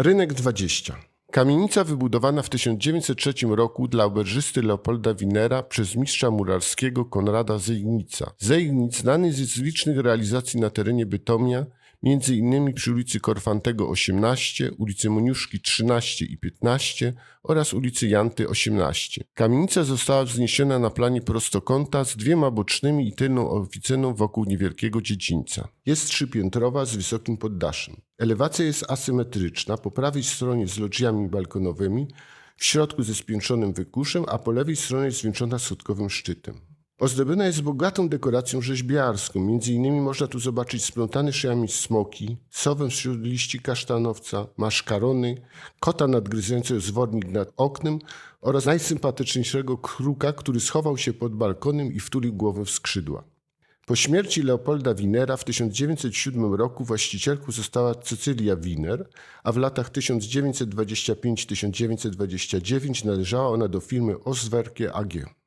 Rynek 20. Kamienica wybudowana w 1903 roku dla oberżysty Leopolda Winera przez mistrza murarskiego Konrada Zeignica. Zeignic znany z licznych realizacji na terenie Bytomia, między innymi przy ulicy Korfantego 18, ulicy Moniuszki 13 i 15 oraz ulicy Janty 18. Kamienica została wzniesiona na planie prostokąta z dwiema bocznymi i tylną oficyną wokół niewielkiego dziedzińca. Jest trzypiętrowa z wysokim poddaszem. Elewacja jest asymetryczna, po prawej stronie z lodżiami balkonowymi, w środku ze spiętrzonym wykuszem, a po lewej stronie zwieńczona schodkowym szczytem. Ozdobiona jest bogatą dekoracją rzeźbiarską. Między innymi można tu zobaczyć splątane szyjami smoki, sowę wśród liści kasztanowca, maszkarony, kota nadgryzającego zwodnik nad oknem oraz najsympatyczniejszego kruka, który schował się pod balkonem i wtulił głowę w skrzydła. Po śmierci Leopolda Winera w 1907 roku właścicielką została Cecylia Winer, a w latach 1925-1929 należała ona do firmy Oswerkie AG.